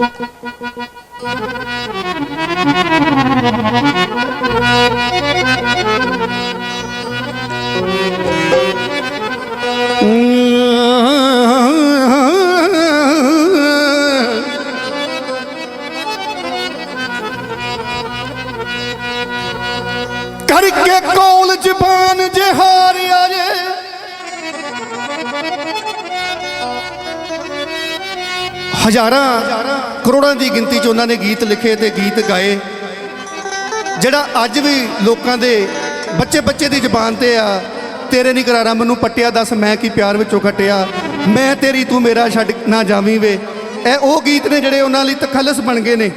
ਕਰਕੇ ਕੌਲ ਜ਼ਬਾਨ ਜੇ ਹਾਰਿਆ ਜੇ। ਹਜ਼ਾਰਾਂ ਕਰੋੜਾਂ ਦੀ ਗਿਣਤੀ 'ਚ ਉਹਨਾਂ ਨੇ ਗੀਤ ਲਿਖੇ ਤੇ ਗੀਤ ਗਾਏ। ਜਿਹੜਾ ਅੱਜ ਵੀ ਲੋਕਾਂ ਦੇ ਬੱਚੇ ਬੱਚੇ ਦੀ ਜ਼ੁਬਾਨ ਤੇ ਆ, ਤੇਰੇ ਨਹੀਂ ਕਰਾਰਾ, ਮੈਨੂੰ ਪੱਟਿਆ, ਦੱਸ ਮੈਂ ਕੀ ਪਿਆਰ ਵਿੱਚੋਂ ਖੱਟਿਆ। ਮੈਂ ਤੇਰੀ ਤੂੰ ਮੇਰਾ ਛੱਡ ਨਾ ਜਾਵੀਂ ਵੇ। ਇਹ ਉਹ ਗੀਤ ਨੇ ਜਿਹੜੇ ਉਹਨਾਂ ਲਈ ਤਖਲਸ ਬਣ ਗਏ ਨੇ।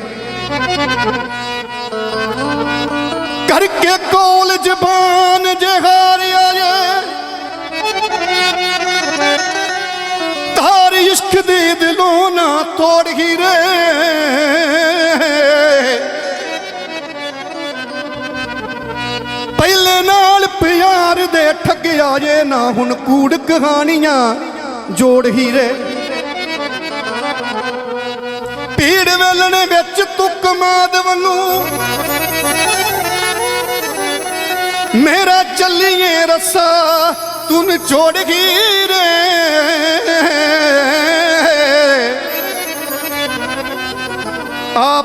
ਕਰਕੇ ਕੋਲ ਜ਼ਬਾਨ ਜੇ ਦਿਲੋਂ ਪਹਿਲੇ ਨਾਲ ਪਿਆਰ ਦੇ ਠੱਗਿਆ ਜੇ ਨਾ ਹੁਣ ਕੂੜ ਕਹਾਣੀਆਂ, ਜੋੜ ਹੀਰੇ। ਪੀੜ ਵੇਲਣੇ ਵਿੱਚ ਤੁਕ ਮਾਦ ਵੱਲੋਂ। ਮੇਰਾ ਚੱਲੀਏ ਰਸਾ, ਤੂੰ ਛੋੜ ਗਈ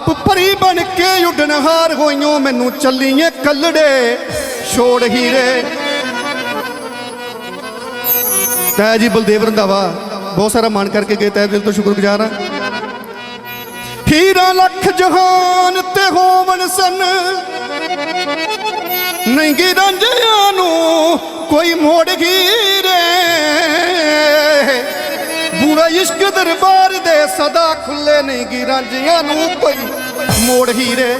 ਆਪ ਪਰੀ ਬਣ ਕੇ ਉੱਡਣਹਾਰ ਹੋਈਓ, ਮੈਨੂੰ ਚੱਲੀਏ ਕੱਲੜੇ ਛੋੜ ਹੀਰੇ। ਤੈ ਜੀ ਬਲਦੇਵ ਰੰਧਾਵਾ, ਬਹੁਤ ਸਾਰਾ ਮਾਣ ਕਰਕੇ ਗਏ, ਤੈ ਦਿਲ ਤੋਂ ਸ਼ੁਕਰਗੁਜ਼ਾਰ ਹਾਂ। ਹੀਰਾ ਲੱਖ ਜਹਾਨ ਤੇ ਹੋਵਨ ਸਨ ਨਹੀਂ ਗੀ ਰਾਂਝਿਆਂ ਨੂੰ ਕੋਈ ਮੋੜ ਰੇ ਬੁਰਾ ਇਸ਼ਕ ਦਰਬਾਰ ਦੇ ਸਦਾ ਖੁੱਲੇ ਨਹੀਂ ਗੀ ਰਾਂਝਿਆਂ ਨੂੰ ਕੋਈ ਮੋੜ ਹੀਰੇ।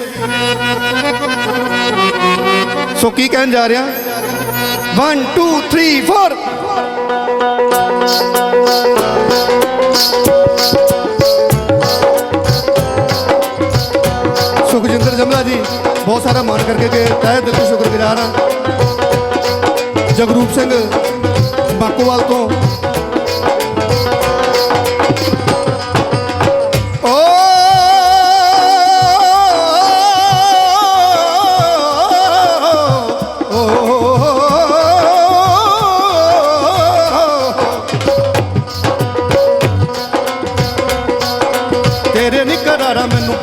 ਸੋ ਕੀ ਕਹਿਣ ਜਾ ਰਿਹਾ? 1 2 3 4 ਸੁਖਜਿੰਦਰ ਜਮਲਾ ਜੀ, ਬਹੁਤ ਸਾਰਾ ਮਾਣ ਕਰਕੇ ਗਏ ਤਹਿ ਦਿਲ ਤੋਂ ਸ਼ੁਕਰਗੁਜ਼ਾਰ ਹਾਂ। ਜਗਰੂਪ ਸਿੰਘ ਬਾਕੋਵਾਲ ਤੋਂ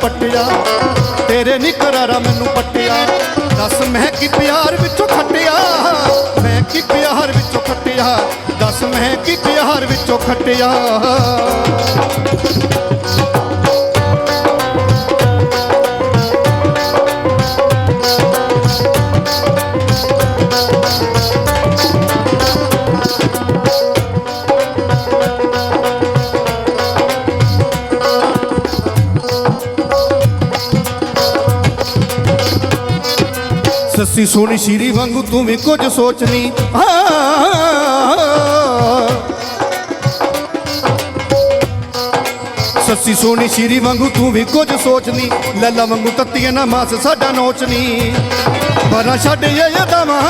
ਪੱਟਿਆ। ਤੇਰੇ ਨੀ ਕਰਾਰਾ ਮੈਨੂੰ ਪੱਟਿਆ। ਦੱਸ ਮੈਂ ਕੀ ਪਿਆਰ ਵਿੱਚੋਂ ਖੱਟਿਆ। ਮੈਂ ਕੀ ਪਿਆਰ ਵਿੱਚੋਂ ਖੱਟਿਆ। ਦੱਸ ਮੈਂ ਕੀ ਪਿਆਰ ਵਿੱਚੋਂ ਖੱਟਿਆ। ਸੱਸੀ ਸੋਹਣੀ ਸ਼ੀਰੀ ਵਾਂਗੂ, ਤੂੰ ਵੀ ਕੁਝ ਸੋਚਨੀ। ਸੱਸੀ ਸੋਹਣੀ ਸ਼ੀਰੀ ਵਾਂਗੂ, ਤੂੰ ਵੀ ਕੁਝ ਸੋਚਨੀ। ਲੱਲਾ ਵਾਂਗੂ ਤੱਤੀਏ ਨਾ ਮਾਸ, ਸਾਡਾ ਨੋਚਨੀ। ਪਰਾਂ ਛੱਡ ਇਹ ਦਮਾ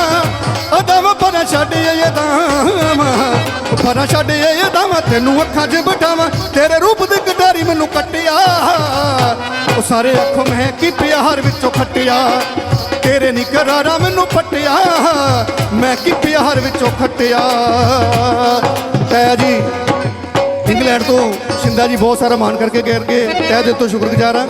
ਅਦਮ ਪਰਾਂ ਛੱਡ ਇਹ ਦਮਾ ਪਰਾਂ ਛੱਡ ਇਹ ਦਮਾ ਤੈਨੂੰ ਅੱਖਾਂ 'ਚ ਬਿਠਾਵਾਂ। ਤੇਰੇ ਰੂਪ ਦੀ ਕਟਾਰੀ ਮੈਨੂੰ ਕੱਟਿਆ। ਉਹ ਸਾਰੇ ਅੱਖੋਂ ਮੈਂ ਕੀ ਪਿਆਰ ਵਿੱਚੋਂ ਖੱਟਿਆ। ਤੇਰੇ ਨੀ ਕਰਾਰਾ ਮੈਨੂੰ ਫੱਟਿਆ ਮੈਂ ਕੀ ਪਿਆਰ ਵਿੱਚੋਂ ਖੱਟਿਆ। ਤੈ ਜੀ, ਇੰਗਲੈਂਡ ਤੋਂ ਸ਼ਿੰਦਾ ਜੀ ਬਹੁਤ ਸਾਰਾ ਮਾਣ ਕਰਕੇ ਗਏ ਕੇ ਤਹਿ ਦਿਲ ਤੋਂ ਸ਼ੁਕਰਗੁਜ਼ਾਰ ਹਾਂ।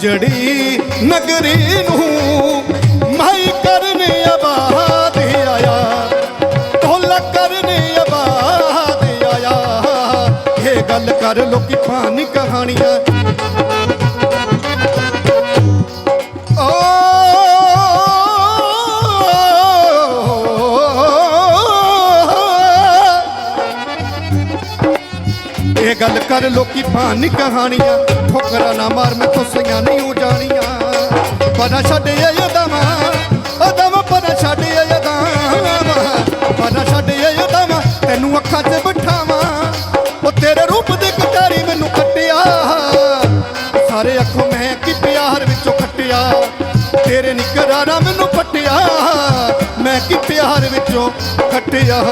ਜੜੀ ਨਗਰੀ ਨੂੰ ਮਾਈ ਕਰਨ ਆਬਾਦ ਆਇਆ, ਢੋਲ ਕਰਨ ਆਬਾਦ ਆਇਆ। ਇਹ ਗੱਲ ਕਰ ਲੋਕੀ ਪਾਣੀ ਕਹਾਣੀਆਂ। ਕਰ ਲੋਕੀ ਭਾਨੀ ਕਹਾਣੀਆਂ। ਠੋਕਰਾਂ ਨਾ ਮਾਰ ਮੈਂ ਤੋਂ ਨਹੀਂ ਹੋ ਜਾਣੀਆਂ। ਪਨਾ ਛੱਡ ਇਹ ਅਦਮਾ ਅਦਮ ਪਨਾ ਛੱਡ ਇਹ ਅਦਮਾ ਪਨਾ ਛੱਡ ਇਹ ਅਦਮਾ ਤੈਨੂੰ ਅੱਖਾਂ 'ਚ ਬਿਠਾਵਾਂ। ਉਹ ਤੇਰੇ ਰੂਪ ਦੇ ਕਟਾਰੀ ਮੈਨੂੰ ਕੱਟਿਆ। ਸਾਰੇ ਅੱਖੋਂ ਮੈਂ ਕੀ ਪਿਆਰ ਵਿੱਚੋਂ ਖੱਟਿਆ। ਤੇਰੇ ਨਿਕਰਾਰਾ ਮੈਨੂੰ ਪੱਟਿਆ। ਮੈਂ ਕਿ ਪਿਆਰ ਵਿੱਚੋਂ ਖੱਟਿਆ।